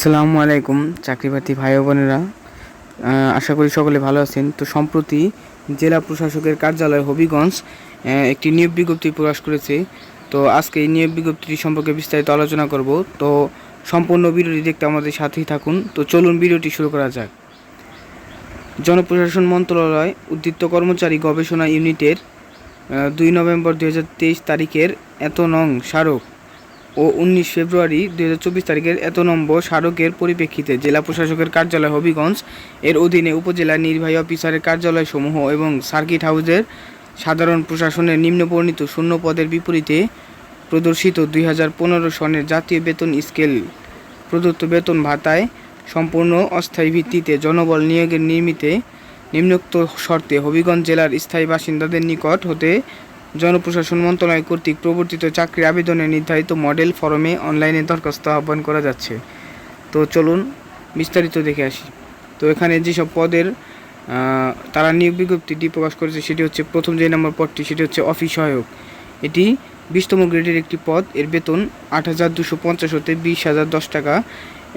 আসসালামু আলাইকুম, চাকরিপ্রার্থী ভাই বোনেরা। আশা করি সকলে ভালো আছেন। তো সম্প্রতি জেলা প্রশাসকের কার্যালয় হবিগঞ্জ একটি নিয়োগ বিজ্ঞপ্তি প্রকাশ করেছে। তো আজকে এই নিয়োগ বিজ্ঞপ্তিটি সম্পর্কে বিস্তারিত আলোচনা করব। তো সম্পূর্ণ ভিডিওটি দেখতে আমাদের সাথেই থাকুন। তো চলুন ভিডিওটি শুরু করা যাক। জনপ্রশাসন মন্ত্রণালয় উদ্বৃত্ত কর্মচারী গবেষণা ইউনিটের দুই নভেম্বর দু হাজার তেইশ তারিখের এত নং স্মারক ও উনিশ ফেব্রুয়ারি দু হাজার চব্বিশ তারিখের এত নম্বর স্মারকের পরিপ্রেক্ষিতে জেলা প্রশাসকের কার্যালয় হবিগঞ্জ, এর অধীনে উপজেলা নির্বাহী অফিসারের কার্যালয়সমূহ এবং সার্কিট হাউসের সাধারণ প্রশাসনের নিম্নবর্ণিত শূন্য পদের বিপরীতে প্রদর্শিত দুই হাজার পনেরো সনের জাতীয় বেতন স্কেল, প্রদত্ত বেতন ভাতায় সম্পূর্ণ অস্থায়ী ভিত্তিতে জনবল নিয়োগের নির্মিতে নিম্নোক্ত শর্তে হবিগঞ্জ জেলার স্থায়ী বাসিন্দাদের নিকট হতে জনপ্রশাসন মন্ত্রণালয় কর্তৃক প্রবর্তিত চাকরি আবেদনের নির্ধারিত মডেল ফরমে অনলাইনে দরখাস্ত আহ্বান করা যাচ্ছে। তো চলুন বিস্তারিত দেখে আসি। তো এখানে যেসব পদের তারা নিয়োগ বিজ্ঞপ্তিটি প্রকাশ করেছে সেটি হচ্ছে প্রথম যে নম্বর পদটি সেটি হচ্ছে অফিস সহায়ক। এটি বিশতম গ্রেডের একটি পদ। এর বেতন আট হাজার দুশো পঞ্চাশ হতে বিশ হাজার দশ টাকা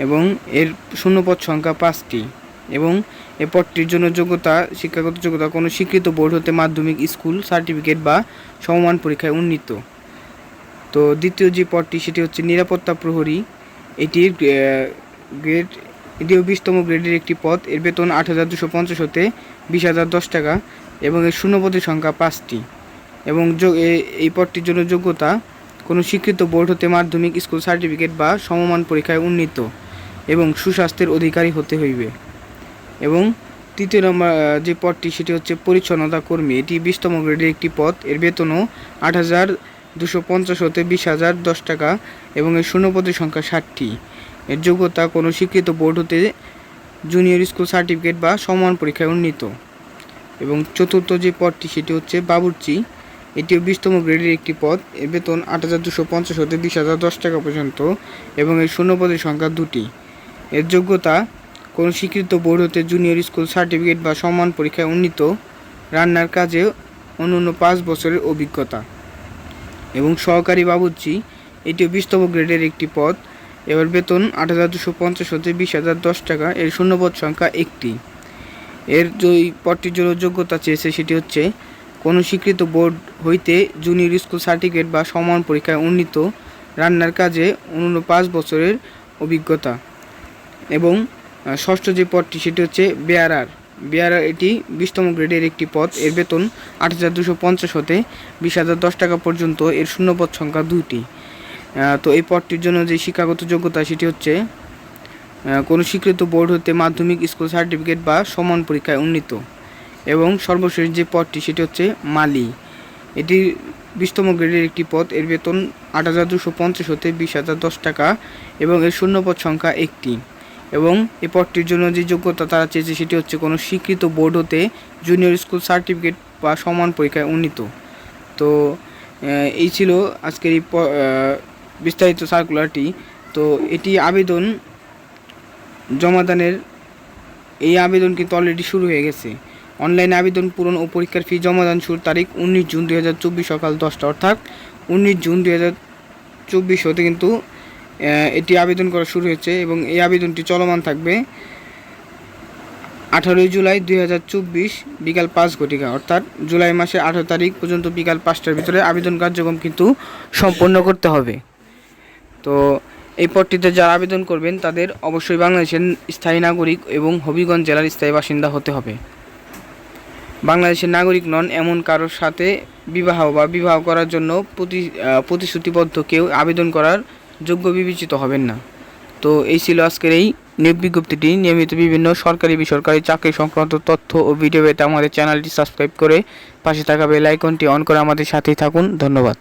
এবং এর শূন্যপদ সংখ্যা পাঁচটি। এবং এ পদটির জন্য যোগ্যতা, শিক্ষাগত যোগ্যতা কোনো স্বীকৃত বোর্ড হতে মাধ্যমিক স্কুল, সার্টিফিকেট বা সমমান পরীক্ষায় উন্নীত। তো দ্বিতীয় যে পদটি, সেটি হচ্ছে নিরাপত্তা প্রহরী। এটির গ্রেড, এটিও বিশতম গ্রেডের একটি পদ। এর বেতন আট হাজার দুশো পঞ্চাশ হতে বিশ হাজার দশ টাকা এবং এর শূন্যপদের সংখ্যা পাঁচটি। এবং এই পদটির জন্য যোগ্যতা কোনো স্বীকৃত বোর্ড হতে মাধ্যমিক স্কুল, সার্টিফিকেট বা সমমান পরীক্ষায় উন্নীত এবং সুস্বাস্থ্যের অধিকারী হতে হইবে। এবং তৃতীয় নম্বর যে পদটি সেটি হচ্ছে পরিচ্ছন্নতা কর্মী। এটি বিশতম গ্রেডের একটি পদ এর বেতনও আট হাজার দুশো পঞ্চাশ হতে বিশ হাজার দশ টাকা এবং এর শূন্যপদের সংখ্যা ষাটটি। এর যোগ্যতা কোনো স্বীকৃত বোর্ড হতে জুনিয়র স্কুল সার্টিফিকেট বা সমান পরীক্ষায় উন্নীত। এবং চতুর্থ যে পদটি সেটি হচ্ছে বাবুর্চি। এটিও বিশতম গ্রেডের একটি পদ এর বেতন আট হাজার দুশো পঞ্চাশ হতে বিশ হাজার দশ টাকা পর্যন্ত এবং এর শূন্যপদের সংখ্যা দুটি। এর যোগ্যতা কোনো স্বীকৃত বোর্ড হতে জুনিয়র স্কুল সার্টিফিকেট বা সমান পরীক্ষায় উন্নীত রান্নার কাজে অন্যান্য পাঁচ বছরের অভিজ্ঞতা। এবং সহকারী বাবুর্চি, এটিও বিশতম গ্রেডের একটি পদ। এবার বেতন আট হাজার দুশো পঞ্চাশ হতে বিশ হাজার দশ টাকা, এর শূন্যপদ সংখ্যা একটি। এর যে পদটির জন্য যোগ্যতা চেয়েছে সেটি হচ্ছে, কোনো স্বীকৃত বোর্ড হইতে জুনিয়র স্কুল সার্টিফিকেট বা সমান পরীক্ষায় উন্নীত রান্নার কাজে অন্যান্য পাঁচ বছরের অভিজ্ঞতা। এবং ষষ্ঠ যে পদটি সেটি হচ্ছে বেয়ারার। বেয়ারার এটি বিশতম গ্রেডের একটি পদ এর বেতন আট হাজার দুশো পঞ্চাশ হতে বিশ হাজার দশ টাকা পর্যন্ত। এর শূন্যপদ সংখ্যা দুইটি। তো এই পদটির জন্য যে শিক্ষাগত যোগ্যতা, সেটি হচ্ছে কোনো স্বীকৃত বোর্ড হতে মাধ্যমিক স্কুল সার্টিফিকেট বা সমান পরীক্ষায় উন্নীত। এবং সর্বশেষ যে পদটি সেটি হচ্ছে মালি। এটি বিশতম গ্রেডের একটি পদ এর বেতন আট হাজার দুশো পঞ্চাশ হতে বিশ হাজার দশ টাকা এবং এর শূন্যপদ সংখ্যা একটি। এবং এই পদটির জন্য যে যোগ্যতা তারা চেয়েছে সেটি হচ্ছে কোনো স্বীকৃত বোর্ড হতে জুনিয়র স্কুল সার্টিফিকেট বা সমান পরীক্ষায় উন্নীত। তো এই ছিল আজকের এই বিস্তারিত সার্কুলারটি তো, এটি আবেদন জমাদানের, এই আবেদন কিন্তু অলরেডি শুরু হয়ে গেছে। অনলাইনে আবেদন পূরণ ও পরীক্ষার ফি জমাদান শুরুর তারিখ উনিশ জুন দুই হাজার চব্বিশ সকাল দশটা, অর্থাৎ উনিশ জুন দুই চব্বিশ হতে কিন্তু এটি আবেদন করা শুরু হয়েছে এবং এই আবেদনটি চলমান থাকবে আঠারোই জুলাই দুই হাজার চব্বিশ বিকাল পাঁচ ঘটিকা, অর্থাৎ জুলাই মাসের আঠারো তারিখ পর্যন্ত বিকাল পাঁচটার ভিতরে আবেদন কার্যক্রম কিন্তু সম্পন্ন করতে হবে। তো এই পদটিতে যারা আবেদন করবেন, তাদের অবশ্যই বাংলাদেশের স্থায়ী নাগরিক এবং হবিগঞ্জ জেলার স্থায়ী বাসিন্দা হতে হবে। বাংলাদেশের নাগরিক নন এমন কারোর সাথে বিবাহ বা বিবাহ করার জন্য প্রতি প্রতিশ্রুতিবদ্ধ কেউ আবেদন করার যোগ্য বিবেচিত হবেন না। তো এই ছিল আজকের এই নিয়োগ বিজ্ঞপ্তিটি। নিয়মিত বিভিন্ন সরকারি, বেসরকারি চাকরি সংক্রান্ত তথ্য ও ভিডিও পেতে আমাদের চ্যানেলটি সাবস্ক্রাইব করে পাশে থাকা বেল আইকনটি অন করে আমাদের সাথেই থাকুন। ধন্যবাদ।